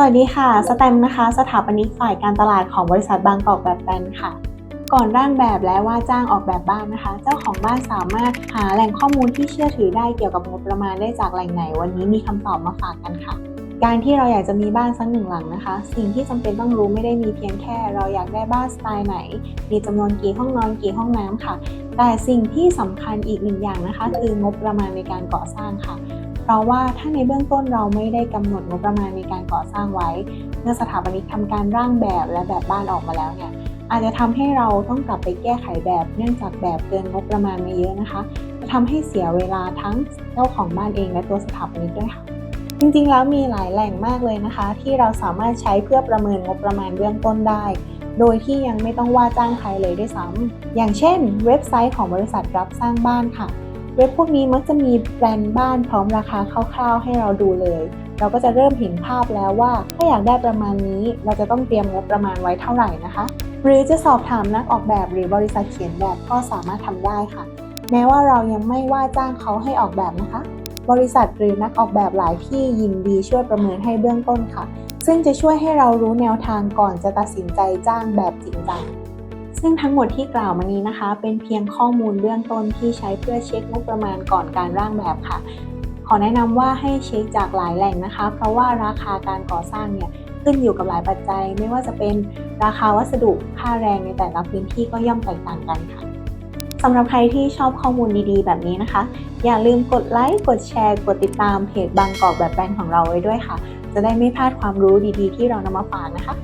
สวัสดีค่ะสแตมนะคะ สถาปนิกฝ่ายการตลาดของบริษัทบางกอกแบบแปลนค่ะ ก่อนร่างแบบและว่าจ้างออกแบบบ้านนะคะ เจ้าของบ้านสามารถหาแหล่งข้อมูลที่เชื่อถือได้เกี่ยวกับงบประมาณได้จากแหล่งไหน วันนี้มีคำตอบมาฝากกันค่ะ การที่เราอยากจะมีบ้านสักหนึ่งหลังนะคะ สิ่งที่จำเป็นต้องรู้ไม่ได้มีเพียงแค่ เราอยากได้บ้านสไตล์ไหน มีจำนวนกี่ห้องนอนกี่ห้องน้ำค่ะ แต่สิ่งที่สำคัญอีกหนึ่งอย่างนะคะ คืองบประมาณในการก่อสร้างค่ะ ราะว่าถ้าในเบื้องต้นเราไม่ได้กำหนดงบประมาณในการก่อสร้างไว้ เมื่อสถาปนิกทำการร่างแบบและแบบบ้านออกมาแล้วเนี่ยอาจจะทำให้เราต้องกลับไปแก้ไขแบบเนื่องจากแบบเกินงบประมาณมาเยอะนะคะ จะทำให้เสียเวลาทั้งเจ้าของบ้านเองและตัวสถาปนิกด้วยค่ะ จริงๆ แล้วมีหลายแหล่งมากเลยนะคะ ที่เราสามารถใช้เพื่อประเมินงบประมาณเบื้องต้นได้ โดยที่ยังไม่ต้องว่าจ้างใครเลยด้วยซ้ำอย่างเช่น เว็บไซต์ของบริษัทรับสร้างบ้านค่ะ เว็บพวกนี้มักจะมีแปลนบ้านพร้อมราคาคร่าวๆ ให้เราดูเลย เราก็จะเริ่มเห็นภาพแล้วว่า ถ้าอยากได้ประมาณนี้ เราจะต้องเตรียมงบประมาณไว้เท่าไหร่นะคะ หรือจะสอบถามนักออกแบบหรือบริษัทเขียนแบบก็สามารถทำได้ค่ะ แม้ว่าเรายังไม่ว่าจ้างเขาให้ออกแบบนะคะ บริษัทหรือนักออกแบบหลายที่ยินดีช่วยประเมินให้เบื้องต้นค่ะ ซึ่งจะช่วยให้เรารู้แนวทางก่อนจะตัดสินใจจ้างแบบจริงจัง ซึ่งทั้งหมดที่กล่าวมานี้นะคะ เป็นเพียงข้อมูลเบื้องต้นที่ใช้เพื่อเช็คงบประมาณก่อนการร่างแบบค่ะ ขอแนะนำว่าให้เช็คจากหลายแหล่งนะคะ เพราะว่าราคาการก่อสร้างเนี่ยขึ้นอยู่กับหลายปัจจัย ไม่ว่าจะเป็นราคาวัสดุค่าแรงในแต่ละพื้นที่ก็ย่อมแตกต่างกันค่ะสำหรับใครที่ชอบข้อมูลดีๆ แบบนี้นะคะ อย่าลืมกดไลค์กดแชร์ กดติดตามเพจบางกอกแบบแปลนของเราไว้ด้วยค่ะ จะได้ไม่พลาดความรู้ดีๆ ที่เรานำมาฝากนะคะ